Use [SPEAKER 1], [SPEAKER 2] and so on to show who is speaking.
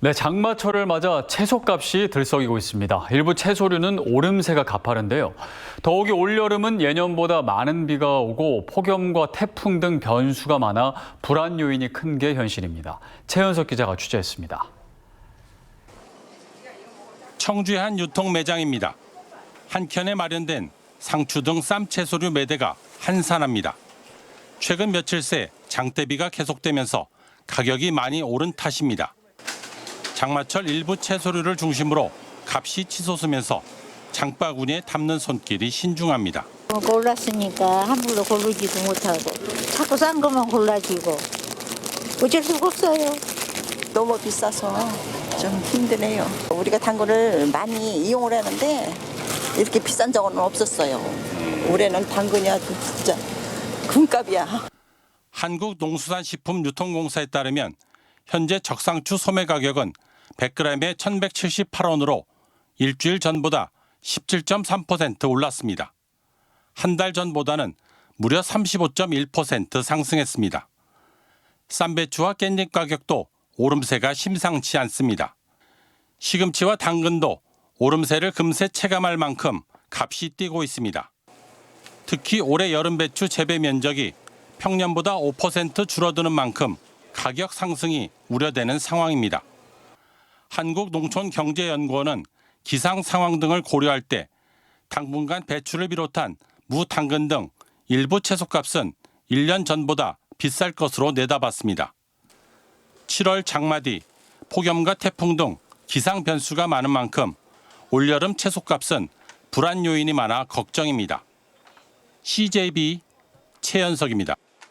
[SPEAKER 1] 네, 장마철을 맞아 채소값이 들썩이고 있습니다. 일부 채소류는 오름세가 가파른데요. 더욱이 올여름은 예년보다 많은 비가 오고 폭염과 태풍 등 변수가 많아 불안 요인이 큰 게 현실입니다. 최현석 기자가 취재했습니다.
[SPEAKER 2] 청주의 한 유통 매장입니다. 한켠에 마련된 상추 등 쌈 채소류 매대가 한산합니다. 최근 며칠 새 장대비가 계속되면서 가격이 많이 오른 탓입니다. 장마철 일부 채소류를 중심으로 값이 치솟으면서 장바구니에 담는 손길이 신중합니다.
[SPEAKER 3] 어, 골랐으니까 함부로 고르지도 못하고 자꾸 싼 것만 골라지고 어쩔 수가 없어요.
[SPEAKER 4] 너무 비싸서 좀 힘드네요. 우리가 당근을 많이 이용을 하는데 이렇게 비싼 적은 없었어요. 올해는 당근이 아주 진짜 금값이야.
[SPEAKER 2] 한국농수산식품유통공사에 따르면 현재 적상추 소매 가격은 100g에 1,178원으로 일주일 전보다 17.3% 올랐습니다. 한 달 전보다는 무려 35.1% 상승했습니다. 쌈배추와 깻잎 가격도 오름세가 심상치 않습니다. 시금치와 당근도 오름세를 금세 체감할 만큼 값이 뛰고 있습니다. 특히 올해 여름 배추 재배 면적이 평년보다 5% 줄어드는 만큼 가격 상승이 우려되는 상황입니다. 한국농촌경제연구원은 기상 상황 등을 고려할 때 당분간 배추를 비롯한 무, 당근 등 일부 채소값은 1년 전보다 비쌀 것으로 내다봤습니다. 7월 장마 뒤 폭염과 태풍 등 기상 변수가 많은 만큼 올여름 채소값은 불안 요인이 많아 걱정입니다. CJB 최연석입니다.